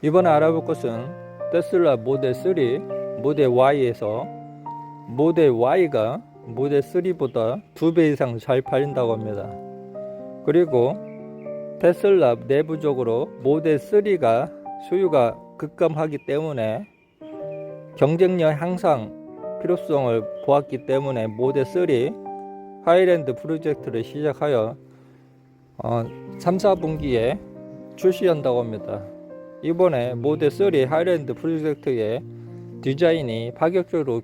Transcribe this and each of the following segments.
이번에 알아볼 것은 테슬라 모델 3, 모델 Y에서 모델 Y가 모델 3보다 두배 이상 잘 팔린다고 합니다. 그리고 테슬라 내부적으로 모델 3가 수요가 급감하기 때문에 경쟁력 향상 필요성을 보았기 때문에 모델 3 하이랜드 프로젝트를 시작하여 어, 3, 4분기에 출시한다고 합니다. 이번에 모델 3 하이랜드 프로젝트의 디자인이 파격적으로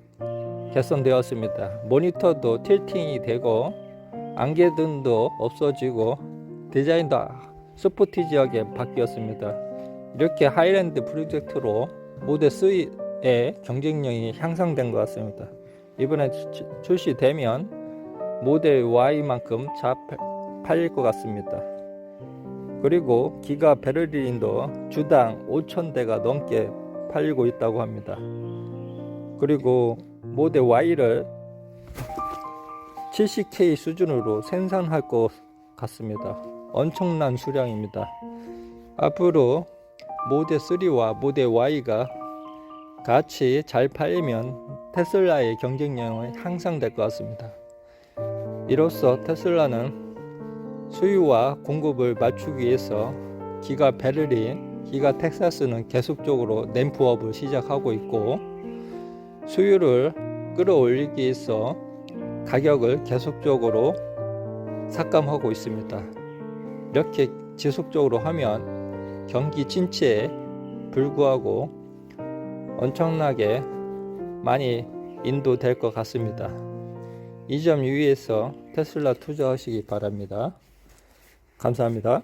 개선되었습니다. 모니터도 틸팅이 되고 안개등도 없어지고 디자인도 스포티지하게 바뀌었습니다. 이렇게 하이랜드 프로젝트로 모델 3의 경쟁력이 향상된 것 같습니다. 이번에 출- 출시되면 모델 Y만큼 잘 팔- 팔릴 것 같습니다. 그리고 기가 베를린도 주당 5,000대가 넘게 팔리고 있다고 합니다. 그리고 모델 Y를 70K 수준으로 생산할 것 같습니다. 엄청난 수량입니다. 앞으로 모델 3와 모델 Y가 같이 잘 팔리면 테슬라의 경쟁력은 향상될 것 같습니다. 이로써 테슬라는 수요와 공급을 맞추기 위해서 기가 베를린, 기가 텍사스는 계속적으로 램프업을 시작하고 있고 수요를 끌어올리기 위해서 가격을 계속적으로 삭감하고 있습니다. 이렇게 지속적으로 하면 경기 침체에 불구하고 엄청나게 많이 인도될 것 같습니다. 이 점 유의해서 테슬라 투자하시기 바랍니다. 감사합니다.